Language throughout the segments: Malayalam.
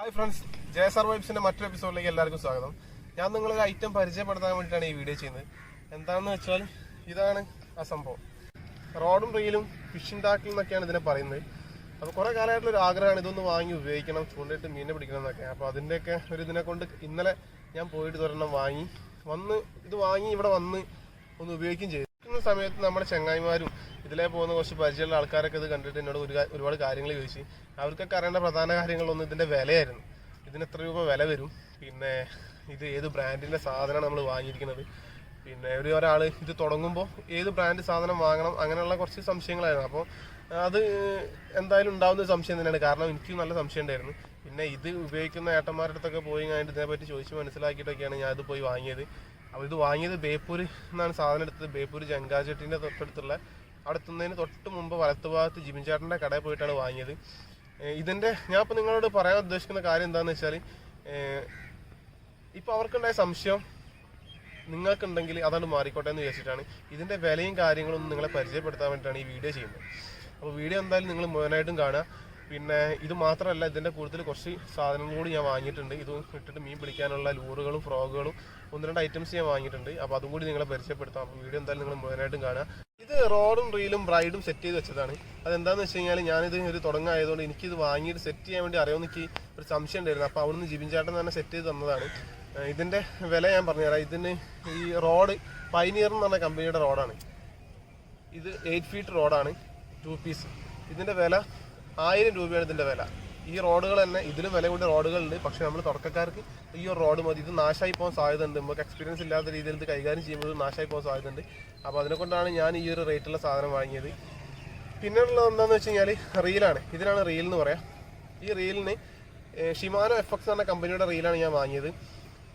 ഹായ് ഫ്രണ്ട്സ് ജയ സർവൈബ്സിന്റെ മറ്റൊരു എപ്പിസോഡിലേക്ക് എല്ലാവർക്കും സ്വാഗതം. ഞാൻ നിങ്ങളൊരു ഐറ്റം പരിചയപ്പെടുത്താൻ വേണ്ടിയിട്ടാണ് ഈ വീഡിയോ ചെയ്യുന്നത്. എന്താണെന്ന് വെച്ചാൽ ഇതാണ് ആ സംഭവം. റോഡും റീലും ഫിഷിംഗ് ടാക്കിൽ എന്നൊക്കെയാണ് ഇതിനെ പറയുന്നത്. അപ്പോൾ കുറേ കാലമായിട്ടുള്ള ഒരു ആഗ്രഹമാണ് ഇതൊന്ന് വാങ്ങി ഉപയോഗിക്കണം ചൂണ്ടയിട്ട് മീനെ പിടിക്കണം എന്നൊക്കെ. അപ്പോൾ അതിന്റെയൊക്കെ ഒരു ഇതിനെ കൊണ്ട് ഇന്നലെ ഞാൻ പോയിട്ട് ഒരെണ്ണം വാങ്ങി. വന്ന് ഇത് വാങ്ങി ഇവിടെ വന്ന് ഒന്ന് ഉപയോഗിക്കുകയും ചെയ്തു. ഇരിക്കുന്ന സമയത്ത് നമ്മുടെ ചങ്ങായിമാരും ഇതിലേ പോകുന്ന കുറച്ച് പരിചയമുള്ള ആൾക്കാരൊക്കെ ഇത് കണ്ടിട്ട് എന്നോട് ഒരു ഒരുപാട് കാര്യങ്ങൾ ചോദിച്ചു. അവർക്കൊക്കെ അറിയേണ്ട പ്രധാന കാര്യങ്ങളൊന്നും ഇതിന്റെ വിലയായിരുന്നു. ഇതിന് എത്ര രൂപ വില വരും? പിന്നെ ഇത് ഏത് ബ്രാൻഡിന്റെ സാധനമാണ് നമ്മൾ വാങ്ങിയിരിക്കുന്നത്? പിന്നെ ഒരു ഒരാൾ ഇത് തുടങ്ങുമ്പോൾ ഏത് ബ്രാൻഡ് സാധനം വാങ്ങണം? അങ്ങനെയുള്ള കുറച്ച് സംശയങ്ങളായിരുന്നു. അപ്പോൾ അത് എന്തായാലും ഉണ്ടാകുന്ന ഒരു സംശയം തന്നെയാണ്. കാരണം എനിക്ക് നല്ല സംശയം ഉണ്ടായിരുന്നു. പിന്നെ ഇത് ഉപയോഗിക്കുന്ന ഏട്ടന്മാരുടെ അടുത്തൊക്കെ പോയി ഞാൻ ഇതിനെപ്പറ്റി ചോദിച്ച് മനസ്സിലാക്കിയിട്ടൊക്കെയാണ് ഞാൻ ഇത് പോയി വാങ്ങിയത്. അപ്പോൾ ഇത് വാങ്ങിയത് ബേപ്പൂർ എന്നാണ് സാധനം എടുത്തത്. ബേപ്പൂർ ജങ്കാചെട്ടിന്റെ തൊട്ടടുത്തുള്ള അവിടെ എത്തുന്നതിന് തൊട്ട് മുമ്പ് വലത്ത് ഭാഗത്ത് കടയിൽ പോയിട്ടാണ് വാങ്ങിയത്. ഇതിന്റെ ഞാൻ ഇപ്പോൾ നിങ്ങളോട് പറയാൻ ഉദ്ദേശിക്കുന്ന കാര്യം എന്താണെന്ന് വെച്ചാൽ ഇപ്പോൾ അവർക്കുണ്ടായ സംശയം നിങ്ങൾക്കുണ്ടെങ്കിൽ അതാണ് മാറിക്കോട്ടെ എന്ന് വിചാരിച്ചിട്ടാണ്. ഇതിന്റെ വിലയും കാര്യങ്ങളും നിങ്ങളെ പരിചയപ്പെടുത്താൻ വേണ്ടിയിട്ടാണ് ഈ വീഡിയോ ചെയ്യുന്നത്. അപ്പോൾ വീഡിയോ എന്തായാലും നിങ്ങൾ മുഴുവനായിട്ടും കാണുക. പിന്നെ ഇത് മാത്രമല്ല ഇതിന്റെ കൂടുതൽ കുറച്ച് സാധനങ്ങൾ കൂടി ഞാൻ വാങ്ങിയിട്ടുണ്ട്. ഇതും ഇട്ടിട്ട് മീൻ പിടിക്കാനുള്ള ലൂറുകളും ഫ്രോഗുകളും ഒന്ന് രണ്ട് ഐറ്റംസ് ഞാൻ വാങ്ങിയിട്ടുണ്ട്. അപ്പോൾ അതും കൂടി നിങ്ങളെ പരിചയപ്പെടുത്താം. അപ്പോൾ വീഡിയോ എന്തായാലും നിങ്ങൾ മുഴുവനായിട്ടും കാണുക. ഇത് റോഡും റീലും ബ്രൈഡും സെറ്റ് ചെയ്ത് വെച്ചതാണ്. അതെന്താണെന്ന് വെച്ച് കഴിഞ്ഞാൽ ഞാനിത് ഒരു തുടങ്ങായതുകൊണ്ട് എനിക്കിത് വാങ്ങിയിട്ട് സെറ്റ് ചെയ്യാൻ വേണ്ടി അറിയാമെന്ന് എനിക്ക് ഒരു സംശയം ഉണ്ടായിരുന്നു. അപ്പോൾ അവിടുന്ന് ജിബിൻ ചേട്ടൻ തന്നെ സെറ്റ് ചെയ്ത് തന്നതാണ്. ഇതിന്റെ വില ഞാൻ പറഞ്ഞുതരാം. ഇതിന് ഈ റോഡ് പൈനിയർ എന്ന് പറഞ്ഞ കമ്പനിയുടെ റോഡാണ്. ഇത് എയ്റ്റ് ഫീറ്റ് റോഡാണ് ടു പീസ് ഇതിന്റെ വില ആയിരം രൂപയാണ് ഇതിന്റെ വില. ഈ റോഡുകൾ തന്നെ ഇതിലും വില കൂടിയ റോഡുകളുണ്ട്. പക്ഷെ നമ്മൾ തുടക്കക്കാർക്ക് ഈ ഒരു റോഡ് മതി. ഇത് നാശമായി പോകാൻ സാധ്യതയുണ്ട്. നമുക്ക് എക്സ്പീരിയൻസ് ഇല്ലാത്ത രീതിയിൽ ഇത് കൈകാര്യം ചെയ്യുമ്പോൾ നാശമായി പോകാൻ സാധ്യതയുണ്ട്. അപ്പോൾ അതിനെക്കൊണ്ടാണ് ഞാൻ ഈ ഒരു റേറ്റുള്ള സാധനം വാങ്ങിയത്. പിന്നെ ഉള്ളത് എന്താണെന്ന് വെച്ച് കഴിഞ്ഞാൽ റീലാണ് ഇതിനാണ് റീൽ എന്ന് പറയാം. ഈ റീലിന് ഷിമാനോ എഫ് എക്സ് എന്ന കമ്പനിയുടെ റീലാണ് ഞാൻ വാങ്ങിയത്.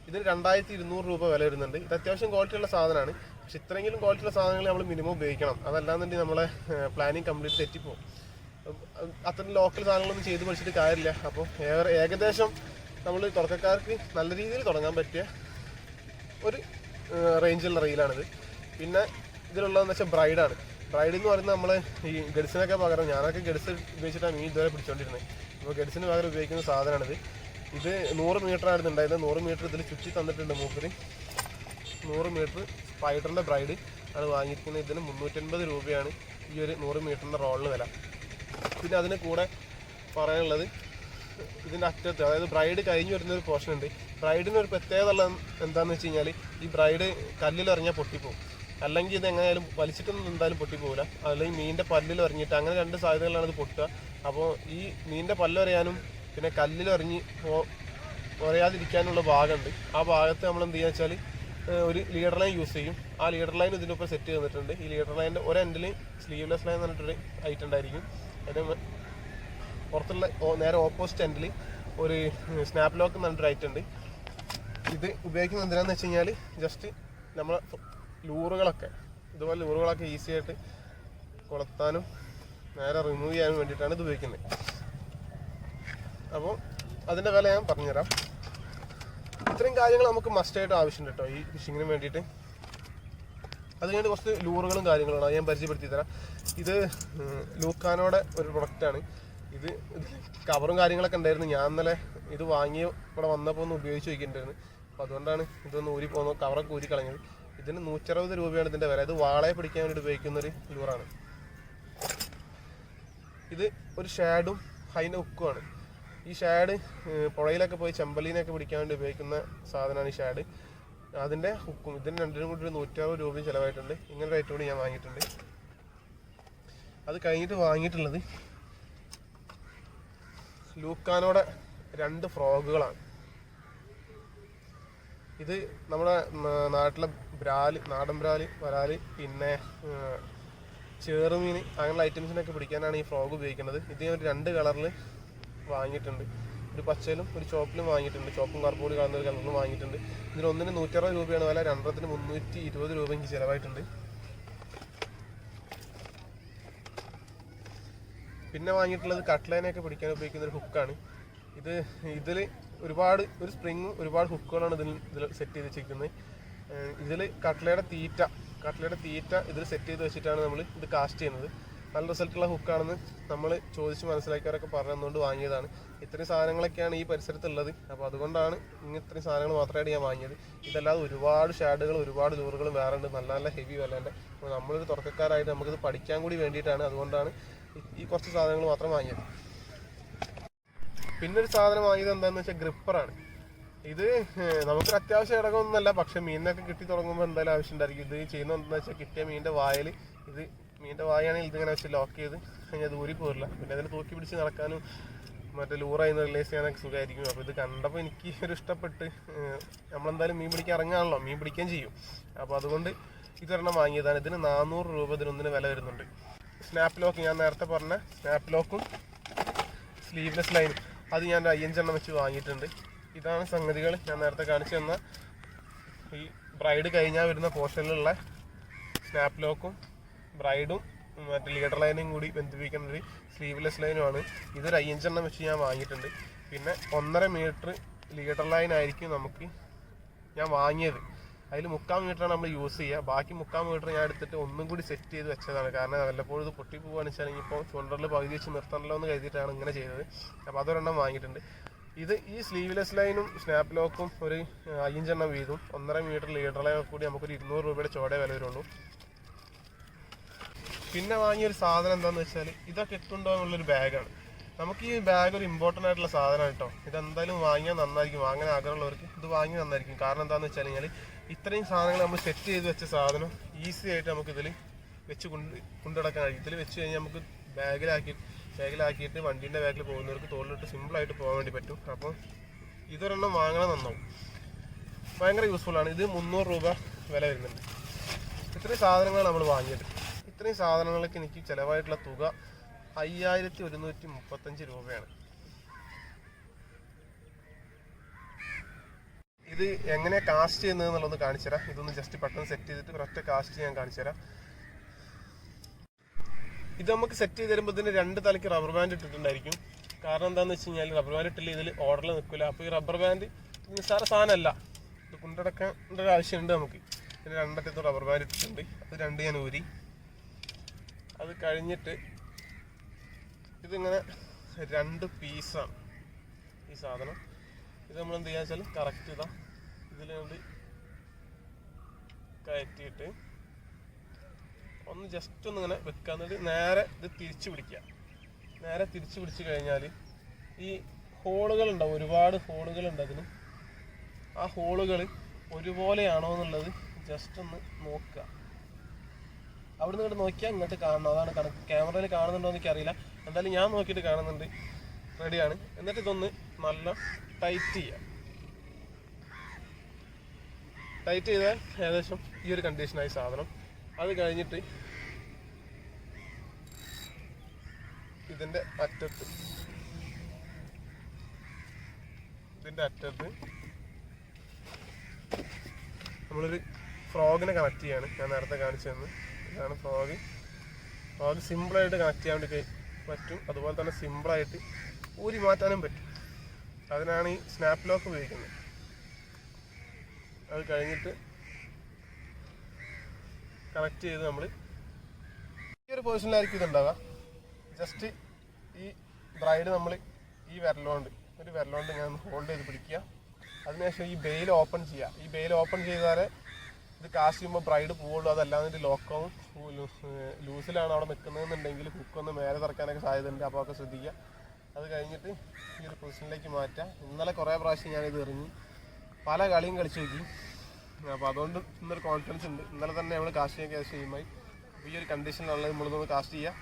ഇതിന് രണ്ടായിരത്തി ഇരുന്നൂറ് രൂപ വില വരുന്നുണ്ട്. ഇത് അത്യാവശ്യം ക്വാളിറ്റി ഉള്ള സാധനമാണ്. പക്ഷെ ഇത്രയെങ്കിലും ക്വാളിറ്റി ഉള്ള സാധനങ്ങൾ നമ്മൾ മിനിമം ഉപയോഗിക്കണം. അതല്ലാന്നുണ്ടെങ്കിൽ നമ്മളെ പ്ലാനിങ് കംപ്ലീറ്റ് തെറ്റിപ്പോകും അത്രയും ലോക്കൽ സാധനങ്ങളൊന്നും ചെയ്ത് പഠിച്ചിട്ട് കാര്യമില്ല. അപ്പോൾ ഏകദേശം നമ്മൾ തുടക്കക്കാർക്ക് നല്ല രീതിയിൽ തുടങ്ങാൻ പറ്റിയ ഒരു റേഞ്ചുള്ള റീലാണിത്. പിന്നെ ഇതിലുള്ളതെന്ന് വെച്ചാൽ ബ്രൈഡാണ് ബ്രൈഡ് എന്ന് പറയുന്നത് നമ്മൾ ഈ ഗഡ്സിനൊക്കെ പകരം ഞാനൊക്കെ ഗഡ്സ് ഉപയോഗിച്ചിട്ടാണ് മീൻ ഇതുവരെ പിടിച്ചോണ്ടിരുന്നത് അപ്പോൾ ഗഡ്സിന് പകരം ഉപയോഗിക്കുന്ന സാധനമാണിത് ഇത് നൂറ് മീറ്റർ ആണ് ഉണ്ടായത് നൂറ് മീറ്റർ ഇതിൽ ചുറ്റി തന്നിട്ടുണ്ട് മൂപ്പര്. നൂറ് മീറ്റർ സ്പൈഡറിന്റെ ബ്രൈഡ് ആണ് വാങ്ങിയിരിക്കുന്നത്. ഇതിന് മുന്നൂറ്റൻപത് രൂപയാണ് ഈ ഒരു നൂറ് മീറ്ററിന്റെ റോളിന് വില. പിന്നെ അതിന് കൂടെ പറയാനുള്ളത് ഇതിന്റെ അറ്റത്ത് അതായത് ബ്രൈഡ് കഴിഞ്ഞ് വരുന്ന ഒരു പോർഷൻ ഉണ്ട്. ബ്രൈഡിന് ഒരു പ്രത്യേകത ഉള്ള എന്താണെന്ന് വെച്ച് കഴിഞ്ഞാൽ ഈ ബ്രൈഡ് കല്ലിൽ ഇറങ്ങിയാൽ പൊട്ടിപ്പോകും അല്ലെങ്കിൽ ഇത് എങ്ങനെയായാലും വലിച്ചിട്ടൊന്നും എന്തായാലും പൊട്ടിപ്പോകില്ല അല്ലെങ്കിൽ മീനിന്റെ പല്ലിൽ ഇറങ്ങിയിട്ട് അങ്ങനെ രണ്ട് സാധ്യതകളാണ് ഇത് പൊട്ടുക. അപ്പോൾ ഈ മീനിന്റെ പല്ലൊരയാനും പിന്നെ പോ ഉറയാതിരിക്കാനുള്ള ഭാഗമുണ്ട്. ആ ഭാഗത്ത് നമ്മൾ എന്ത് ചെയ്യുക വെച്ചാൽ ഒരു ലീഡർ ലൈൻ യൂസ് ചെയ്യും. ആ ലീഡർ ലൈൻ ഇതിനൊപ്പം സെറ്റ് ചെയ്തിട്ടുണ്ട് ഈ ലീഡർ ലൈനിന്റെ ഒരു സ്ലീവ്ലെസ് ലൈൻ എന്ന് പറഞ്ഞിട്ടൊരു ഐറ്റം ഉണ്ടായിരിക്കും. മ- പുറത്തുള്ള നേരെ ഓപ്പോസിറ്റ് എൻഡിൽ ഒരു സ്നാപ്പ് ലോക്ക് എന്ന് പറഞ്ഞിട്ട് ഐറ്റം ഉണ്ട്. ഇത് ഉപയോഗിക്കുന്നത് എന്തിനാന്ന് വെച്ച് കഴിഞ്ഞാൽ ജസ്റ്റ് നമ്മൾ ലൂറുകളൊക്കെ ഇതുപോലെ ലൂറുകളൊക്കെ ഈസി ആയിട്ട് കൊളുത്താനും നേരെ റിമൂവ് ചെയ്യാനും വേണ്ടിയിട്ടാണ് ഇത് ഉപയോഗിക്കുന്നത്. അപ്പോൾ അതിന്റെ വില ഞാൻ പറഞ്ഞുതരാം. ഇത്രയും കാര്യങ്ങൾ നമുക്ക് മസ്റ്റായിട്ട് ആവശ്യമുണ്ട് കേട്ടോ ഈ ഫിഷിങ്ങിന് വേണ്ടിയിട്ട്. അത് കുറച്ച് ലൂറുകളും കാര്യങ്ങളും ഞാൻ പരിചയപ്പെടുത്തി തരാം ഇത് ലൂക്കാനോടെ ഒരു പ്രൊഡക്റ്റാണ് ഇത് കവറും കാര്യങ്ങളൊക്കെ ഉണ്ടായിരുന്നു. ഞാൻ ഇന്നലെ ഇത് വാങ്ങി ഇവിടെ വന്നപ്പോൾ ഒന്ന് ഉപയോഗിച്ച് നോക്കിയിട്ടുണ്ടായിരുന്നു. അപ്പോൾ അതുകൊണ്ടാണ് ഇതൊന്ന് ഊരി പോകുന്നത് കവറൊക്കെ ഊരി കളഞ്ഞത്. ഇതിന് നൂറ്ററുപത് രൂപയാണ് ഇതിന്റെ വില. ഇത് വാളയെ പിടിക്കാൻ വേണ്ടി ഉപയോഗിക്കുന്ന ഒരു ലൂറാണ് ഇത് ഒരു ഷാഡും ഹൈന ഹുക്കുമാണ് ഈ ഷാഡ് പുഴയിലൊക്കെ പോയി ചെമ്പലീനൊക്കെ പിടിക്കാൻ വേണ്ടി ഉപയോഗിക്കുന്ന സാധനമാണ് ഈ ഷാഡ് അതിന്റെ ഹുക്കും ഇതിന് രണ്ടിനും കൂടി ഒരു നൂറ്ററുപത് രൂപയും ചിലവായിട്ടുണ്ട്. ഇങ്ങനെ റേറ്റ് കൂടി ഞാൻ വാങ്ങിയിട്ടുണ്ട്. അത് കഴിഞ്ഞിട്ട് വാങ്ങിയിട്ടുള്ളത് ലൂക്കാനോടെ രണ്ട് ഫ്രോഗുകളാണ്. ഇത് നമ്മുടെ നാട്ടിലെ ബ്രാൽ നാടൻ ബ്രാൽ വരാൽ പിന്നെ ചേറുമീൻ അങ്ങനെയുള്ള ഐറ്റംസിനൊക്കെ പിടിക്കാനാണ് ഈ ഫ്രോഗ് ഉപയോഗിക്കുന്നത്. ഇത് ഞാൻ രണ്ട് കളറിൽ വാങ്ങിയിട്ടുണ്ട്. ഒരു പച്ചയിലും ഒരു ചോപ്പിലും വാങ്ങിയിട്ടുണ്ട്. ചോപ്പും കറുപ്പും കൂടി കാണുന്ന ഒരു കളറിലും വാങ്ങിയിട്ടുണ്ട്. ഇതിന് ഒന്നിന് നൂറ്ററുപത് രൂപയാണ് വില രണ്ടെണ്ണത്തിന് മുന്നൂറ്റി ഇരുപത് രൂപ എനിക്ക് ചിലവായിട്ടുണ്ട്. പിന്നെ വാങ്ങിയിട്ടുള്ളത് കട്ട്ലൈനൊക്കെ പിടിക്കാൻ ഉപയോഗിക്കുന്ന ഒരു ഹുക്കാണ് ഇത് ഇതിൽ ഒരുപാട് ഒരു സ്പ്രിങ്ങും ഒരുപാട് ഹുക്കുകളാണ് ഇതിൽ ഇതിൽ സെറ്റ് ചെയ്ത് വെച്ചിരിക്കുന്നത്. ഇതിൽ കട്ട്ലയുടെ തീറ്റ കട്ട്ലയുടെ തീറ്റ ഇതിൽ സെറ്റ് ചെയ്ത് വെച്ചിട്ടാണ് നമ്മൾ ഇത് കാസ്റ്റ് ചെയ്യുന്നത്. നല്ല റിസൾട്ടുള്ള ഹുക്കാണെന്ന് നമ്മൾ ചോദിച്ച് മനസ്സിലാക്കിയവരൊക്കെ പറഞ്ഞുകൊണ്ട് വാങ്ങിയതാണ്. ഇത്രയും സാധനങ്ങളൊക്കെയാണ് ഈ പരിസരത്തുള്ളത്. അപ്പോൾ അതുകൊണ്ടാണ് ഇങ്ങനെ ഇത്രയും സാധനങ്ങൾ മാത്രമായിട്ട് ഞാൻ വാങ്ങിയത്. ഇതല്ലാതെ ഒരുപാട് ഷാഡുകൾ ഒരുപാട് ജോറുകളും വേറെ ഉണ്ട്. നല്ല നല്ല ഹെവി വല്ലാണ്ട് അപ്പോൾ നമ്മളൊരു തുടക്കക്കാരായിട്ട് നമുക്കിത് പഠിക്കാൻ കൂടി വേണ്ടിയിട്ടാണ്. അതുകൊണ്ടാണ് ഈ- കുറച്ച് സാധനങ്ങൾ മാത്രം വാങ്ങിയത്. പിന്നെ ഒരു സാധനം വാങ്ങിയത് എന്താണെന്ന് വെച്ചാൽ ഗ്രിപ്പറാണ് ഇത് നമുക്ക് നമുക്കൊരു അത്യാവശ്യം ഇടകൊന്നുമല്ല പക്ഷെ മീനിനൊക്കെ കിട്ടി തുടങ്ങുമ്പോൾ എന്തായാലും ആവശ്യം ഉണ്ടായിരിക്കും. ഇത് ചെയ്യുന്നത് എന്താണെന്ന് വെച്ചാൽ കിട്ടിയ മീനിന്റെ വായിൽ ഇത് മീനിന്റെ വായാണെങ്കിൽ ഇതിങ്ങനെ വെച്ച് ലോക്ക് ചെയ്ത് കഴിഞ്ഞാൽ ദൂരി പോരില്ല. പിന്നെ അതിനെ തൂക്കി പിടിച്ച് നടക്കാനും മറ്റേ ലൂറായി റിലീസ് ചെയ്യാനൊക്കെ സുഖമായിരിക്കും അപ്പോൾ ഇത് കണ്ടപ്പോൾ എനിക്ക് ഒരു ഇഷ്ടപ്പെട്ട് നമ്മളെന്തായാലും മീൻ പിടിക്കാൻ ഇറങ്ങാണല്ലോ മീൻ പിടിക്കുകയും ചെയ്യും. അപ്പോൾ അതുകൊണ്ട് ഇതൊരെണ്ണം വാങ്ങിയതാണ്. ഇതിന് നാനൂറ് രൂപ ഇതിനൊന്നിന് വില വരുന്നുണ്ട്. സ്നാപ്പ് ലോക്ക് ഞാൻ നേരത്തെ പറഞ്ഞ സ്നാപ്പ് ലോക്കും സ്ലീവ്ലെസ് ലൈനും. അത് ഞാൻ അയ്യഞ്ചെണ്ണം വെച്ച് വാങ്ങിയിട്ടുണ്ട്. ഇതാണ് സംഗതികൾ ഞാൻ നേരത്തെ കാണിച്ചു തന്ന. ഈ ബ്രൈഡ് കഴിഞ്ഞാൽ വരുന്ന പോർഷനിലുള്ള സ്നാപ്പ് ലോക്കും ബ്രൈഡും മറ്റേ ലീഡർ ലൈനും കൂടി ബന്ധിപ്പിക്കുന്ന ഒരു സ്ലീവ്ലെസ് ലൈനുമാണ്. ഇതൊരു അയ്യഞ്ചെണ്ണം വെച്ച് ഞാൻ വാങ്ങിയിട്ടുണ്ട്. പിന്നെ ഒന്നര മീറ്റർ ലീഡർ ലൈൻ ആയിരിക്കും നമുക്ക് ഞാൻ വാങ്ങിയത്. അതിൽ മുക്കാൽ മീറ്ററാണ് നമ്മൾ യൂസ് ചെയ്യുക. ബാക്കി മുക്കാൽ മീറ്റർ ഞാൻ എടുത്തിട്ട് ഒന്നും കൂടി സെറ്റ് ചെയ്ത് വെച്ചതാണ്. കാരണം വല്ലപ്പോഴും ഇത് പൊട്ടി പോവുകയാണെന്ന് വെച്ചാൽ ഇപ്പോൾ ചുണ്ടറിൽ പകുതി വെച്ച് നിർത്തണല്ലോ എന്ന് കരുതിയിട്ടാണ് ഇങ്ങനെ ചെയ്തത്. അപ്പോൾ അതൊരെണ്ണം വാങ്ങിയിട്ടുണ്ട്. ഇത് ഈ സ്ലീവ്ലെസ് ലൈനും സ്നാപ്പ് ലോക്കും ഒരു അയ്യഞ്ചെണ്ണം വീതും. ഒന്നര മീറ്റർ ലീഡർ ലൈനൊക്കെ കൂടി നമുക്കൊരു ഇരുന്നൂറ് രൂപയുടെ ചോടെ വില വരുള്ളൂ. പിന്നെ വാങ്ങിയൊരു സാധനം എന്താണെന്ന് വെച്ചാൽ ഇതൊക്കെ എത്തുണ്ടോ എന്നുള്ളൊരു ബാഗാണ്. നമുക്ക് ഈ ബാഗ് ഒരു ഇമ്പോർട്ടന്റ് ആയിട്ടുള്ള സാധനമാണ് കേട്ടോ. ഇതെന്തായാലും വാങ്ങിയാൽ നന്നായിരിക്കും. വാങ്ങാൻ ആഗ്രഹമുള്ളവർക്ക് ഇത് വാങ്ങി നന്നായിരിക്കും. കാരണം എന്താണെന്ന് വെച്ചാൽ കഴിഞ്ഞാൽ ഇത്രയും സാധനങ്ങൾ നമ്മൾ സെറ്റ് ചെയ്ത് വെച്ച സാധനം ഈസി ആയിട്ട് നമുക്ക് ഇതിൽ വെച്ച് കൊണ്ട് കൊണ്ടുനടക്കാൻ കഴിയും. ഇതിൽ വെച്ച് കഴിഞ്ഞാൽ നമുക്ക് ബാഗിലാക്കി ബാഗിലാക്കിയിട്ട് വണ്ടീന്റെ ബാഗിൽ പോകുന്നവർക്ക് തോളിലിട്ട് സിമ്പിളായിട്ട് പോകാൻ വേണ്ടി പറ്റും. അപ്പോൾ ഇതൊരെണ്ണം വാങ്ങണം നന്നാവും. ഭയങ്കര യൂസ്ഫുൾ ആണ്. ഇത് മുന്നൂറ് രൂപ വില വരുന്നുണ്ട്. ഇത്രയും സാധനങ്ങൾ നമ്മൾ വാങ്ങിയത്. ഇത്രയും സാധനങ്ങൾക്ക് എനിക്ക് ചിലവായിട്ടുള്ള തുക അയ്യായിരത്തി ഒരുന്നൂറ്റി മുപ്പത്തഞ്ച് രൂപയാണ്. ഇത് എങ്ങനെയാ കാസ്റ്റ് ചെയ്യുന്നത് എന്നുള്ളത് കാണിച്ചു തരാം ഇതൊന്ന് ജസ്റ്റ് പെട്ടെന്ന് സെറ്റ് ചെയ്തിട്ട് ഒരൊറ്റ കാസ്റ്റ് ഞാൻ കാണിച്ചു തരാം ഇത് നമുക്ക് സെറ്റ് ചെയ്ത് തരുമ്പോൾ ഇതിന് രണ്ട് തലയ്ക്ക് റബ്ബർ ബാൻഡ് ഇട്ടിട്ടുണ്ടായിരിക്കും. കാരണം എന്താണെന്ന് വെച്ച് കഴിഞ്ഞാൽ റബ്ബർ ബാൻഡ് ഇട്ടില്ല ഇതിൽ ഓർഡറിൽ നിൽക്കില്ല അപ്പോൾ ഈ റബ്ബർ ബാൻഡ് നിസ്സാര സാധനമല്ല. ഇത് കൊണ്ടടക്കേണ്ട ഒരു ആവശ്യമുണ്ട് നമുക്ക്. ഇതിന് രണ്ടറ്റത്ത് റബ്ബർ ബാൻഡ് ഇട്ടിട്ടുണ്ട്. അത് രണ്ട് ഞാൻ ഊരി. അത് കഴിഞ്ഞിട്ട് ഇതിങ്ങനെ രണ്ട് പീസാണ് ഈ സാധനം. ഇത് നമ്മൾ എന്ത് ചെയ്യാന്ന് വെച്ചാൽ കറക്റ്റ് ഇതാ. ഇതിലുണ്ട് കയറ്റിയിട്ട് ഒന്ന് ജസ്റ്റ് ഒന്ന് ഇങ്ങനെ വെക്കുക എന്നിട്ട് നേരെ ഇത് തിരിച്ചു പിടിക്കുക. നേരെ തിരിച്ചു പിടിച്ചു കഴിഞ്ഞാൽ ഈ ഹോളുകൾ ഉണ്ടാവും. ഒരുപാട് ഹോളുകൾ ഉണ്ട് അതിന്. ആ ഹോളുകൾ ഒരുപോലെയാണോ എന്നുള്ളത് ജസ്റ്റ് ഒന്ന് നോക്കുക. അവിടെ നിന്ന് നോക്കിയാൽ ഇങ്ങോട്ട് കാണണം. അതാണ് കണക്ക്. ക്യാമറയിൽ കാണുന്നുണ്ടോ എന്ന് എനിക്കറിയില്ല. എന്തായാലും ഞാൻ നോക്കിയിട്ട് കാണുന്നുണ്ട്. റെഡിയാണ് എന്നിട്ട് ഇതൊന്ന് നല്ല ടൈറ്റ് ചെയ്യാം ടൈറ്റ് ചെയ്താൽ ഏകദേശം ഈ ഒരു കണ്ടീഷനായി സാധനം. അത് കഴിഞ്ഞിട്ട് ഇതിന്റെ അറ്റത്ത്. ഇതിന്റെ അറ്റത്ത് നമ്മളൊരു ഫ്രോഗിനെ കണക്ട് ചെയ്യാണ്. ഞാൻ നേരത്തെ കാണിച്ചു തന്നു. ഇതാണ് ഫ്രോഗ്. ഫ്രോഗ് സിമ്പിളായിട്ട് കണക്ട് ചെയ്യാൻ വേണ്ടി പറ്റും. അതുപോലെ തന്നെ സിമ്പിളായിട്ട് ഊരി മാറ്റാനും പറ്റും. അതിനാണ് ഈ സ്നാപ്പ് ലോക്ക് ഉപയോഗിക്കുന്നത്. അത് കഴിഞ്ഞിട്ട് കണക്ട് ചെയ്ത് നമ്മൾ ഈ ഒരു പൊസിഷനിലായിരിക്കും ഇതുണ്ടാവുക ജസ്റ്റ് ഈ ബ്രൈഡ് നമ്മൾ ഈ വിരലോണ്ട് ഒരു വിരലോണ്ട് ഞാൻ ഹോൾഡ് ചെയ്ത് പിടിക്കുക. അതിനുശേഷം ഈ ബെയിൽ ഓപ്പൺ ചെയ്യുക. ഈ ബെയിൽ ഓപ്പൺ ചെയ്താലേ ഇത് കാസ്റ്റ് ചെയ്യുമ്പോൾ ബ്രൈഡ് പോവുള്ളൂ. അതല്ലാതെ ലോക്കാവും ലൂസിലാണ് അവിടെ നിൽക്കുന്നതെന്നുണ്ടെങ്കിൽ ഹുക്കൊന്ന് മേലെ തുറക്കാനൊക്കെ സാധ്യതയുണ്ട്. അപ്പോൾ ഒക്കെ ശ്രദ്ധിക്കുക. അത് കഴിഞ്ഞിട്ട് ഈ ഒരു പൊസിഷനിലേക്ക് മാറ്റുക. ഇന്നലെ കുറേ പ്രാവശ്യം ഞാനിത് എറിഞ്ഞു പല കളിയും കളിച്ചു നോക്കി. അപ്പോൾ അതുകൊണ്ട് ഇന്നൊരു കോൺഫിഡൻസ് ഉണ്ട്. ഇന്നലെ തന്നെ നമ്മൾ കാസ്റ്റ് ചെയ്യാൻ ക്യാഷ് ചെയ്യുമ്പോൾ ഈ ഒരു കണ്ടീഷനിലുള്ള നമ്മളിതൊന്ന് കാസ്റ്റ് ചെയ്യാം.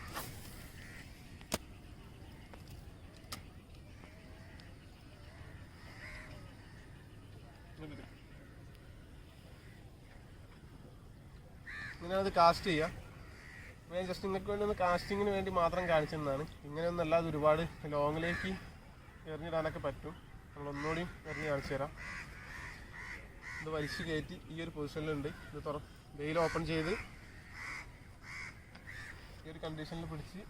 ഇങ്ങനെ അത് കാസ്റ്റ് ചെയ്യാം. ഞാൻ ജസ്റ്റ് നിങ്ങൾക്ക് വേണ്ടി ഒന്ന് കാസ്റ്റിങ്ങിന് വേണ്ടി മാത്രം കാണിച്ചെന്നാണ്. ഇങ്ങനെയൊന്നും അല്ലാതെ ഒരുപാട് ലോങ്ങിലേക്ക് എറിഞ്ഞിടാനൊക്കെ പറ്റും. നമ്മൾ ഒന്നുകൂടി എറിഞ്ഞ് കാണിച്ചു തരാം. ഇത് വലിച്ചു കയറ്റി ഈ ഒരു പൊസിഷനിലുണ്ട്. ഇത് തുറ വെയിൽ ഓപ്പൺ ചെയ്ത് ഈ ഒരു കണ്ടീഷനിൽ പിടിച്ച്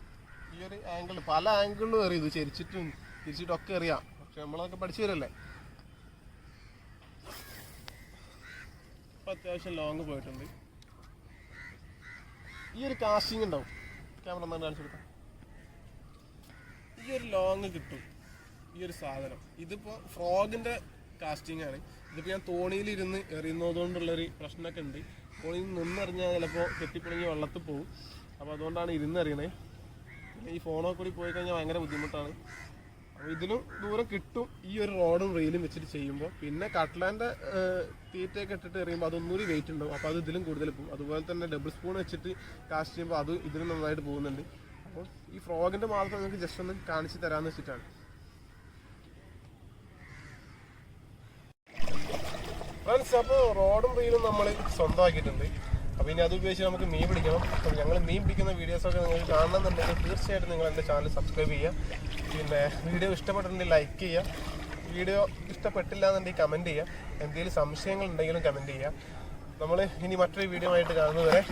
ഈ ഒരു ആംഗിൾ പല ആംഗിളിലും എറിയും ഇത് ചരിച്ചിട്ടും തിരിച്ചിട്ടും ഒക്കെ എറിയാം പക്ഷെ നമ്മളതൊക്കെ പഠിച്ചു വരല്ലേ? അത്യാവശ്യം ലോങ് പോയിട്ടുണ്ട്. ഈ ഒരു കാസ്റ്റിംഗ് ഉണ്ടാവും. ക്യാമറ ഒന്നും കാണിച്ചു കൊടുക്കാം. ഈ ഒരു ലോങ് കിട്ടും. ഈ ഒരു സാധനം. ഇതിപ്പോ ഫ്രോഗിന്റെ കാസ്റ്റിംഗ് ആണ്. ഇതിപ്പോ ഞാൻ തോണിയിൽ ഇരുന്ന് എറിയുന്നതുകൊണ്ടുള്ള ഒരു പ്രശ്നമൊക്കെ ഉണ്ട്. തോണിയിൽ നിന്നെറിഞ്ഞാൽ ചിലപ്പോൾ കെട്ടിപ്പിണങ്ങി വെള്ളത്തിൽ പോകും. അപ്പോൾ അതുകൊണ്ടാണ് ഇരുന്നെറിയണേ പിന്നെ ഈ ഫോണോ കൂടി പോയി കഴിഞ്ഞാൽ ഭയങ്കര ബുദ്ധിമുട്ടാണ്. അപ്പോൾ ഇതിലും ദൂരം കിട്ടും. ഈ ഒരു റോഡും റെയിലും വെച്ചിട്ട് ചെയ്യുമ്പോൾ. പിന്നെ കട്ട്ലാന്റെ തീറ്റയൊക്കെ ഇട്ടിട്ട് എറിയുമ്പോൾ അതൊന്നുകൂടി വെയിറ്റ് ഉണ്ടാവും. അപ്പോൾ അത് ഇതിലും കൂടുതൽ പോകും. അതുപോലെ തന്നെ ഡബിൾ സ്പൂൺ വെച്ചിട്ട് കാസ്റ്റ് ചെയ്യുമ്പോൾ അത് ഇതിലും നന്നായിട്ട് പോകുന്നുണ്ട്. അപ്പോൾ ഈ ഫ്രോഗിന്റെ മാത്രം നിങ്ങൾക്ക് ജസ്റ്റ് ഒന്ന് കാണിച്ച് തരാമെന്ന് വെച്ചിട്ടാണ്. ഫ്രണ്ട്സ് അപ്പോൾ റോഡും റീലും നമ്മൾ സ്വന്തമാക്കിയിട്ടുണ്ട്. അപ്പോൾ ഇനി അത് ഉപയോഗിച്ച് നമുക്ക് മീൻ പിടിക്കണം. അപ്പോൾ ഞങ്ങൾ മീൻ പിടിക്കുന്ന വീഡിയോസൊക്കെ നിങ്ങൾക്ക് കാണണമെന്നുണ്ടെങ്കിൽ തീർച്ചയായിട്ടും നിങ്ങൾ എന്റെ ചാനൽ സബ്സ്ക്രൈബ് ചെയ്യുക. പിന്നെ വീഡിയോ ഇഷ്ടപ്പെട്ടിട്ടുണ്ടെങ്കിൽ ലൈക്ക് ചെയ്യുക. വീഡിയോ ഇഷ്ടപ്പെട്ടില്ല എന്നുണ്ടെങ്കിൽ കമന്റ് ചെയ്യുക. എന്തെങ്കിലും സംശയങ്ങൾ ഉണ്ടെങ്കിലും കമന്റ് ചെയ്യുക. നമ്മൾ ഇനി മറ്റൊരു വീഡിയോ ആയിട്ട് കാണുന്നതുവരെ